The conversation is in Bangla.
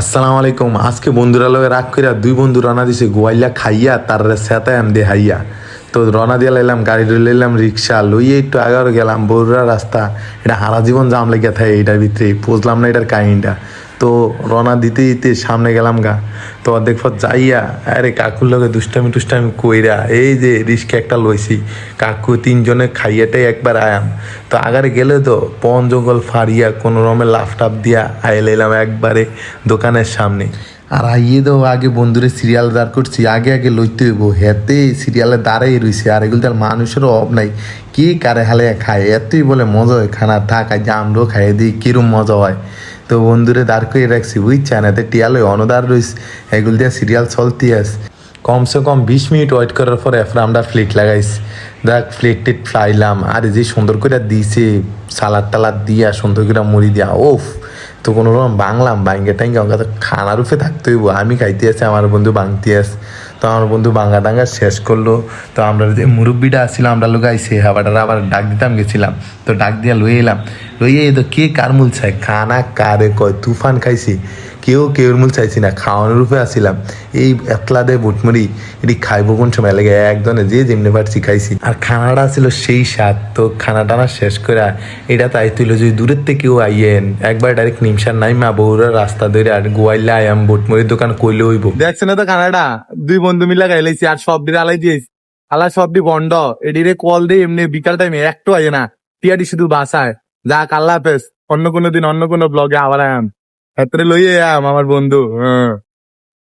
আসসালামু আলাইকুম। আজকে বন্ধুরা লগে রাগ কইরা দুই বন্ধু রানা দিছে গোয়াইলা খাইয়া, তার সেতা এম দে হাইয়া। তো রনা দিয়া লাইলাম, গাড়ি লইলাম, রিক্সা লইয়ে একটু আগার গেলাম বৌরা রাস্তা, এটা হারা জীবন জাম লেগে থাকে, এটার ভিতরে বুঝলাম না এটার কাহিনীটা। তো রওনা দিতে দিতে সামনে গেলাম গা। তো অর্ধেক পথ যাইয়া, আরে কাকুর লগে দুষ্টামি টুষ্টামি কইরা, এই যে রিস্ক একটা লইছি, কাকু তিনজনে খাইয়াটাই একবার আয়াম। তো আগারে গেলে তো পন জঙ্গল ফাড়িয়া, কোনো রকমের লাফ টাপ দিয়া আয় লাইলাম একবারে দোকানের সামনে। আর আইয়ে তো আগে বন্ধুরে সিরিয়াল দাঁড় করছি, আগে আগে লইতে হইব। হেতে সিরিয়ালে দাঁড়াই রইছে, আর এগুলো তার মানুষেরও অভাব নাই। কি কারে হালে খায়? এতই বলে মজা হয়, খানা থাক, আজ আমরাও খাইয়ে দিই, কিরম মজা হয়। তো বন্ধুরে, দাঁড় করে রাখছি। বুঝছেন এতে টিয়ালে অনদার রইস এগুলো দিয়ে সিরিয়াল চলতি আস কমসে কম বিশ মিনিট ওয়েট করার পরে এরপর আমরা ফ্লিট লাগাইছি। দেখ ফ্লিট টিট ফ্লাইলাম। আর যে সুন্দর করে দিছে, সালাদ টালাদ দিয়া, সুন্দর করে মুড়ি দিয়া, ওফ! তো কোনো রকম বাংলাম বাঙ্গে টাঙ্গে আমাকে তো খানার উপরে থাকতে হইব। আমি খাইতে আসি আমার বন্ধু বাংতে আস তো আমার বন্ধু বাঙ্গা দাঙ্গা শেষ করল। তো আমরা যে মুরব্বীটা আসছিলাম, আমরা লোক সে হাবাটার আবার ডাক দিতাম, গেছিলাম। তো ডাক দিয়া লইয়ে এলাম। লইয়ে তো কে কার মূল চাই খানা কারে কয়? তুফান খাইছি। কেউ কেউ মূল চাইছি না, খাওয়ানোর রূপে আসছিলাম এই এতলা দে বুটমুড়ি, এটি খাইবো কোন সময়? লাগে একদনে যে যেমনি পারছি খাইছি। আর খানাটা ছিল সেই স্বাদ, তো খানাটা না শেষ করে এটা তাই তুইলো যদি দূরের থেকে কেউ আইয়েন, একবার ডাইরেক্ট নিমসার নাই মা বউরা রাস্তা ধরে আর গোয়াইলে আয়াম বুটমুড়ির দোকান কইলে হইব। দেখছেন তো খানাটা? দুই বন্ধু মিলা গাইলাইছি আর সব দিন আলাই দিয়েছি। আলা সব দি বন্ড এডিরে কল দিয়ে এমনি বিকাল টাইমে একটু আয় না, টিয়াটি শুধু বাসায়। যা আল্লাহ হাফেজ, অন্য কোনো দিন অন্য কোনো ব্লগে আবার আয়াম। হাতরে লইয়ে আম আমার বন্ধু হ্যাঁ।